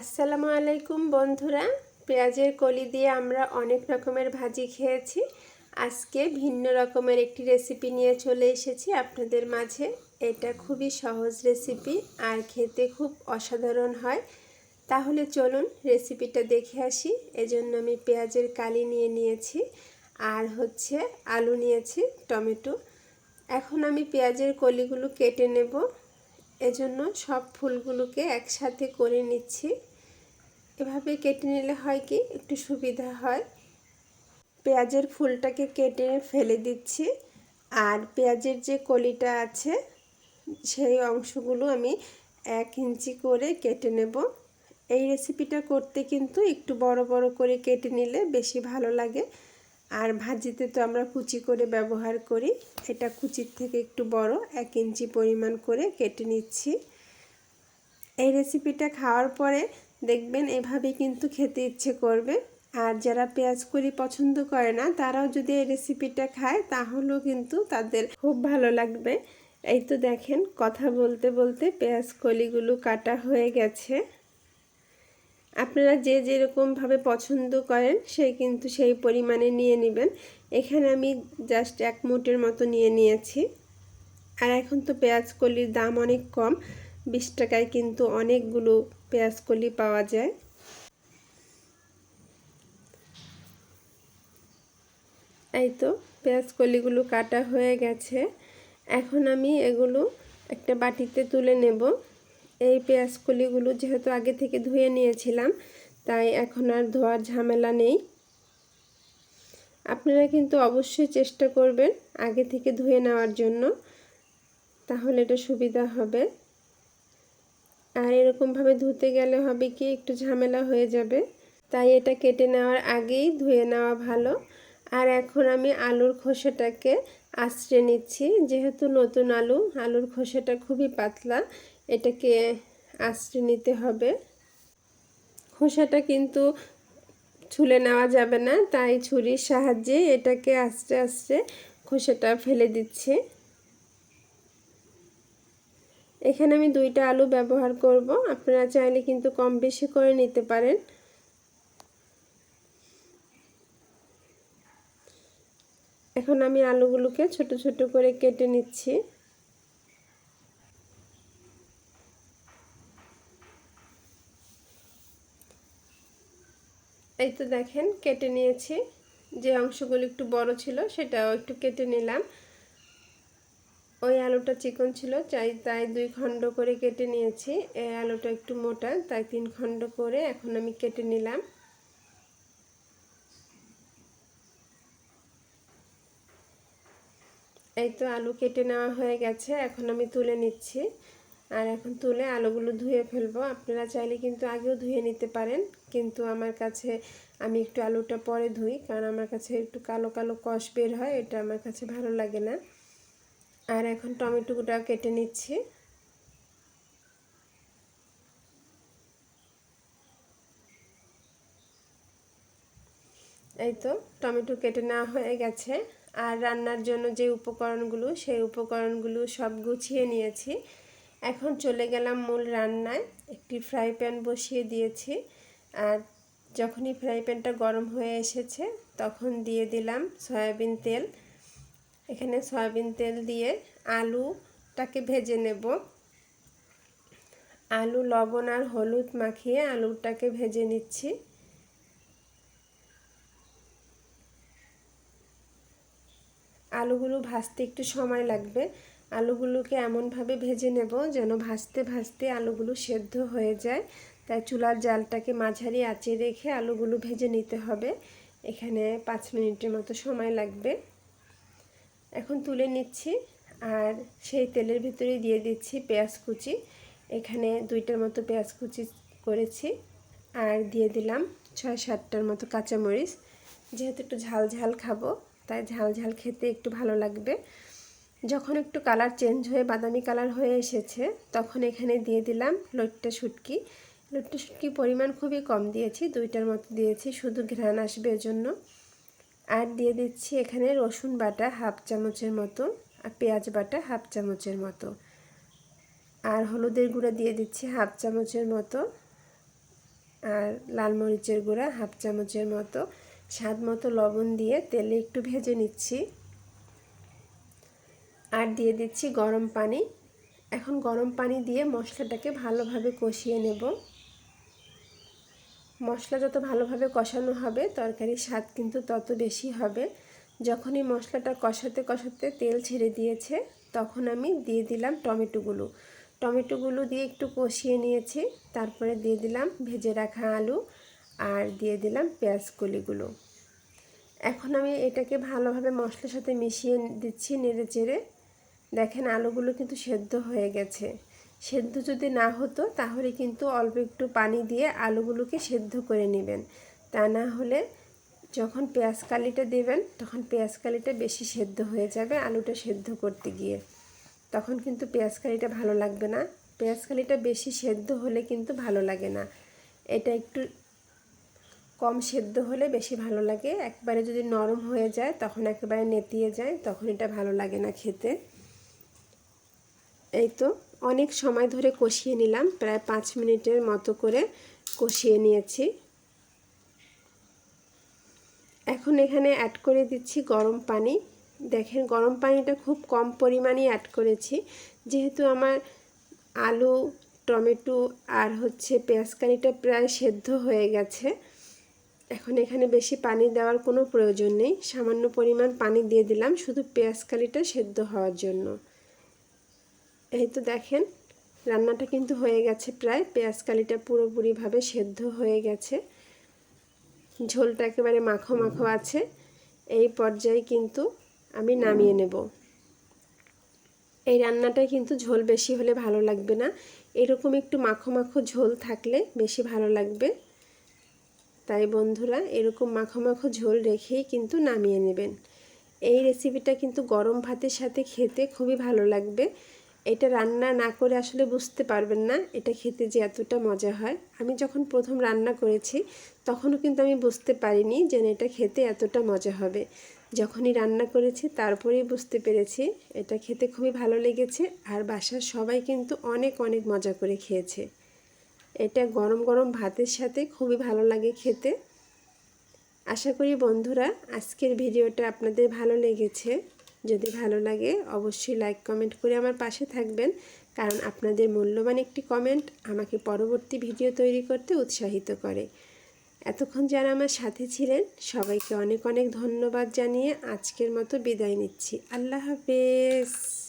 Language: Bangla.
আসসালামু আলাইকুম বন্ধুরা। পেঁয়াজের কলি দিয়ে আমরা অনেক রকমের ভাজি খেয়েছি। আজকে ভিন্ন রকমের একটি রেসিপি নিয়ে চলে এসেছি আপনাদের মাঝে। এটা খুবই সহজ রেসিপি আর খেতে খুব অসাধারণ হয়। তাহলে চলুন রেসিপিটা দেখে আসি। এজন্য আমি পেঁয়াজের কালি নিয়ে নিয়েছি আর হচ্ছে আলু নিয়েছি, টমেটো। এখন আমি পেঁয়াজের কলিগুলো কেটে নেব। এজন্য সব ফুলগুলোকে একসাথে করে নিচ্ছি। এভাবে কেটে নিলে হয় কি? একটু সুবিধা হয়। পেঁয়াজের ফুলটাকে কেটে ফেলে দিচ্ছি। আর পেঁয়াজের যে কলিটা আছে, সেই অংশগুলো আমি এক ইঞ্চি করে কেটে নেব। এই রেসিপিটা করতে কিন্তু একটু বড় বড় করে কেটে নিলে বেশি ভালো লাগে। আর ভাজিতে তো আমরা কুচি করে ব্যবহার করি। এটা কুচির থেকে একটু বড়, এক ইঞ্চি পরিমাণ করে কেটে নিচ্ছি। এই রেসিপিটা খাওয়ার পরে দেখবেন এভাবে কিন্তু খেতে ইচ্ছে করবে। আর যারা পেঁয়াজ করি পছন্দ করে না, তারাও যদি এই রেসিপিটা খায়, তাহলেও কিন্তু তাদের খুব ভালো লাগবে। এই তো দেখেন, কথা বলতে বলতে পেঁয়াজ কলিগুলো কাটা হয়ে গেছে। আপনারা যে যেরকমভাবে পছন্দ করেন, সে কিন্তু সেই পরিমাণে নিয়ে নেবেন। এখানে আমি জাস্ট এক মুটের মতো নিয়ে নিয়েছি। আর এখন তো পেঁয়াজ কলির দাম অনেক কম। বিশ টাকায় কিন্তু অনেকগুলো পেঁয়াজ কলি পাওয়া যায়। এই তো, পেঁয়াজ কলিগুলো কাটা হয়ে গেছে। এখন আমি এগুলো একটা বাটিতে তুলে নেব। এই পেঁয়াজ কলিগুলো যেহেতু আগে থেকে ধুয়ে নিয়েছিলাম, তাই এখন আর ধোয়ার ঝামেলা নেই। আপনারা কিন্তু অবশ্যই চেষ্টা করবেন আগে থেকে ধুয়ে নেওয়ার জন্য, তাহলে এটা সুবিধা হবে। আর এরকমভাবে ধুতে গেলে হবে কি একটু ঝামেলা হয়ে যাবে। তাই এটা কেটে নেওয়ার আগেই ধুয়ে নেওয়া ভালো। আর এখন আমি আলুর খোসাটাকে আশ্রে নিচ্ছি। যেহেতু নতুন আলু, আলুর খোসাটা খুবই পাতলা, এটাকে আশ্রে নিতে হবে। খোসাটা কিন্তু ছুলে নেওয়া যাবে না, তাই ছুরির সাহায্যে এটাকে আস্তে আস্তে খোসাটা ফেলে দিচ্ছি। এখানে আমি দুইটা আলু ব্যবহার করব। আপনারা চাইলে কিন্তু কম বেশি করে নিতে পারেন। এখন আমি আলুগুলোকে ছোট ছোট করে কেটে নিচ্ছি। এই তো দেখেন, কেটে নিয়েছি। যে অংশগুলো একটু বড় ছিল, সেটাও একটু কেটে নিলাম। ওই আলুটা চিকন ছিল, চাই তাই দুই খণ্ড করে কেটে নিয়েছি। এই আলুটা একটু মোটা, তাই তিন খণ্ড করে এখন আমি কেটে নিলাম। এই তো আলু কেটে নেওয়া হয়ে গেছে, এখন আমি তুলে নিচ্ছি। আর এখন তুলে আলুগুলো ধুয়ে ফেলব। আপনারা চাইলে কিন্তু আগেও ধুয়ে নিতে পারেন, কিন্তু আমার কাছে আমি একটু আলুটা পরে ধুই, কারণ আমার কাছে একটু কালো কালো কষ বের হয়, এটা আমার কাছে ভালো লাগে না। আর এখন টমেটোটা কেটে নিচ্ছি। এই তো, টমেটো কেটে নেওয়া হয়ে গেছে। আর রান্নার জন্য যে উপকরণগুলো, সেই উপকরণগুলো সব গুছিয়ে নিয়েছি। এখন চলে গেলাম মূল রান্নায়। একটি ফ্রাই প্যান বসিয়ে দিয়েছি। আর যখনই ফ্রাই প্যানটা গরম হয়ে এসেছে, তখন দিয়ে দিলাম সয়াবিন তেল। এখানে সয়াবিন তেল দিয়ে আলুটাকে ভেজে নেব। আলু, লবণ আর হলুদ মাখিয়ে আলুটাকে ভেজে নিচ্ছি। আলুগুলো ভাজতে একটু সময় লাগবে। আলুগুলোকে এমনভাবে ভেজে নেব যেন ভাজতে ভাজতে আলুগুলো সেদ্ধ হয়ে যায়। তাই চুলার জালটাকে মাঝারি আঁচে রেখে আলুগুলো ভেজে নিতে হবে। এখানে পাঁচ মিনিটের মতো সময় লাগবে। এখন তুলে নিচ্ছি আর সেই তেলের ভিতরে দিয়ে দিচ্ছি পেঁয়াজ কুচি। এখানে দুইটার মতো পেঁয়াজ কুচি করেছি আর দিয়ে দিলাম ছয় সাতটার মতো কাঁচামরিচ। যেহেতু একটু ঝাল ঝাল খাব, তাই ঝাল ঝাল খেতে একটু ভালো লাগবে। যখন একটু কালার চেঞ্জ হয়ে, বাদামি কালার হয়ে এসেছে, তখন এখানে দিয়ে দিলাম লইট্টা শুটকি। লইট্টা শুটকি পরিমাণ খুবই কম দিয়েছি, দুইটার মতো দিয়েছি, শুধু ঘ্রাণ আসবে এজন্য। আর দিয়ে দিচ্ছি এখানে রসুন বাটা হাফ চামচের মতো আর পেঁয়াজ বাটা হাফ চামচের মতো। আর হলুদের গুঁড়া দিয়ে দিচ্ছি হাফ চামচের মতো। আর লাল মরিচের গুঁড়া হাফ চামচের মতো। স্বাদ মতো লবণ দিয়ে তেলে একটু ভেজে নিচ্ছি। আর দিয়ে দিচ্ছি গরম পানি। এখন গরম পানি দিয়ে মশলাটাকে ভালোভাবে কষিয়ে নেব। মশলা যত ভালোভাবে কষানো হবে, তরকারির স্বাদ কিন্তু তত বেশি হবে। যখনই মশলাটা কষাতে কষাতে তেল ছেড়ে দিয়েছে, তখন আমি দিয়ে দিলাম টমেটোগুলো। টমেটোগুলো দিয়ে একটু কষিয়ে নিয়েছি, তারপরে দিয়ে দিলাম ভেজে রাখা আলু আর দিয়ে দিলাম পেঁয়াজ কলিগুলো। এখন আমি এটাকে ভালোভাবে মশলার সাথে মিশিয়ে দিচ্ছি নেড়ে চেড়ে। দেখেন আলুগুলো কিন্তু সেদ্ধ হয়ে গেছে। সেদ্ধ যদি না হতো, তাহলে কিন্তু অল্প একটু পানি দিয়ে আলুগুলোকে সেদ্ধ করে নেবেন। তা না হলে যখন পেঁয়াজ কালিটা দেবেন, তখন পেঁয়াজ কালিটা বেশি সেদ্ধ হয়ে যাবে আলুটা সেদ্ধ করতে গিয়ে। তখন কিন্তু পেঁয়াজ কালিটা ভালো লাগবে না। পেঁয়াজ কালিটা বেশি সেদ্ধ হলে কিন্তু ভালো লাগে না। এটা একটু কম সেদ্ধ হলে বেশি ভালো লাগে। একবারে যদি নরম হয়ে যায়, তখন একেবারে নেতিয়ে যায়, তখন এটা ভালো লাগে না খেতে। এই তো। অনেক সময় ধরে কষিয়ে নিলাম, প্রায় পাঁচ মিনিটের মতো করে কষিয়ে নিয়েছি। এখন এখানে অ্যাড করে দিচ্ছি গরম পানি। দেখেন, গরম পানিটা খুব কম পরিমাণেই অ্যাড করেছি। যেহেতু আমার আলু, টমেটো আর হচ্ছে পেঁয়াজ কারিটা প্রায় সেদ্ধ হয়ে গেছে, এখন এখানে বেশি পানি দেওয়ার কোনো প্রয়োজন নেই। সামান্য পরিমাণ পানি দিয়ে দিলাম, শুধু পেঁয়াজ কালিটা সেদ্ধ হওয়ার জন্য। এই তো দেখেন, রান্নাটা কিন্তু হয়ে গেছে প্রায়। পেঁয়াজ কালিটা পুরোপুরিভাবে সেদ্ধ হয়ে গেছে। ঝোলটা একেবারে মাখো মাখো আছে। এই পর্যায়ে কিন্তু আমি নামিয়ে নেব। এই রান্নাটায় কিন্তু ঝোল বেশি হলে ভালো লাগবে না। এরকম একটু মাখো মাখো ঝোল থাকলে বেশি ভালো লাগবে। তাই বন্ধুরা, এরকম মাখো মাখো ঝোল রেখেই কিন্তু নামিয়ে নেবেন। এই রেসিপিটা কিন্তু গরম ভাতের সাথে খেতে খুবই ভালো লাগবে। এটা রান্না না করে আসলে বুঝতে পারবেন না, এটা খেতে যে এতটা মজা হয়। আমি যখন প্রথম রান্না করেছি, তখনও কিন্তু আমি বুঝতে পারিনি যে এটা খেতে এতটা মজা হবে। যখনই রান্না করেছি, তারপরেই বুঝতে পেরেছি, এটা খেতে খুবই ভালো লেগেছে আর বাসার সবাই কিন্তু অনেক অনেক মজা করে খেয়েছে। এটা গরম গরম ভাতের সাথে খুবই ভালো লাগে খেতে। আশা করি বন্ধুরা, আজকের ভিডিওটা আপনাদের ভালো লেগেছে। যদি ভালো লাগে, অবশ্যই লাইক কমেন্ট করে আমার পাশে থাকবেন। কারণ আপনাদের মূল্যবান একটি কমেন্ট আমাকে পরবর্তী ভিডিও তৈরি করতে উৎসাহিত করে। এতক্ষণ যারা আমার সাথে ছিলেন, সবাইকে অনেক অনেক ধন্যবাদ জানিয়ে আজকের মতো বিদায় নিচ্ছি। আল্লাহ হাফেজ।